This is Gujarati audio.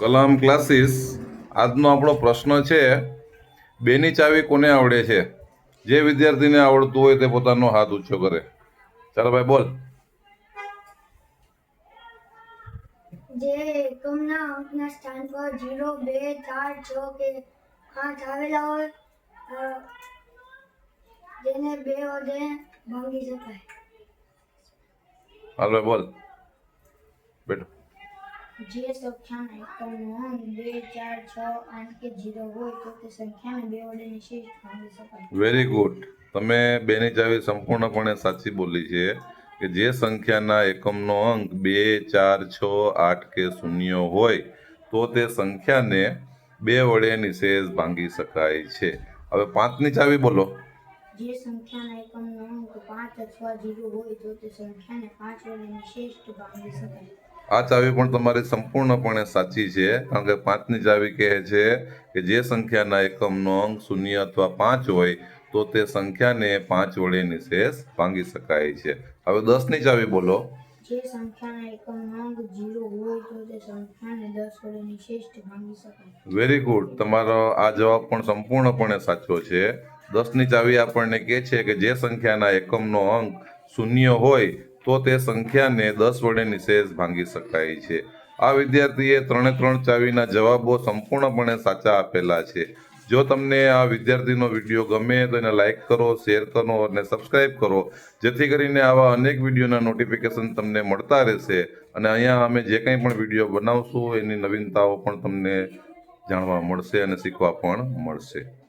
કલામ ક્લાસીસ આજનો આપણો પ્રશ્ન છે બેની ચાવી કોને આવડે છે? જે વિદ્યાર્થીને આવડતું હોય તે પોતાનો હાથ ઊંચો કરે. ચાલો ભાઈ બોલ. જે એકમના અંકના સ્થાન પર જીરો બે ચાર છ કે આઠ આવેલા હોય જેને બે વડે ભાંગી શકાય. હાલ ભાઈ બોલ. બેટો જે સંખ્યાના એકમનો અંક બે ચાર છ આઠ કે જીરો હોય તો તે સંખ્યાને બે વડે નિશેષ ભાગી શકાય. વેરી ગુડ તમે બેની ચાવી સંપૂર્ણપણે સાચી બોલી છે કે જે સંખ્યાના એકમનો અંક બે ચાર છ આઠ કે શૂન્ય હોય તો તે સંખ્યાને બે વડે નિશેષ ભાંગી શકાય છે. હવે પાંચની ચાવી બોલો. જે સંખ્યાના એકમનો અંક પાંચ અથવા જીરો હોય તો તે સંખ્યાને પાંચ વડે નિશેષ ભાંગી શકાય. આ ચાવી પણ તમારી સંપૂર્ણપણે સાચી છે. કારણ કે પાંચની ચાવી કહે છે કે જે સંખ્યાના એકમનો અંક શૂન્ય અથવા પાંચ હોય તો તે સંખ્યાને પાંચ વડે નિશેષ ભાંગી શકાય છે. હવે દસની ચાવી બોલો. જે સંખ્યાના એકમનો અંક જીરો હોય તો તે સંખ્યાને દસ વડે નિશેષ ભાંગી શકાય. વેરી ગુડ તમારો આ જવાબ પણ સંપૂર્ણપણે સાચો છે. દસની ચાવી આપણને કહે છે કે જે સંખ્યાના એકમનો અંક શૂન્ય હોય તો તે સંખ્યાને દસ વડે નિશેષ ભાંગી શકાય છે. આ વિદ્યાર્થીએ ત્રણે ત્રણ ચાવીના જવાબો સંપૂર્ણપણે સાચા આપેલા છે. જો તમને આ વિદ્યાર્થીનો વીડિયો ગમે તો એને લાઇક કરો, શેર કરો અને સબસ્ક્રાઇબ કરો. જેથી કરીને આવા અનેક વિડીયોના નોટિફિકેશન તમને મળતા રહેશે અને અહીંયા અમે જે કંઈ પણ વીડિયો બનાવશું એની નવીનતાઓ પણ તમને જાણવા મળશે અને શીખવા પણ મળશે.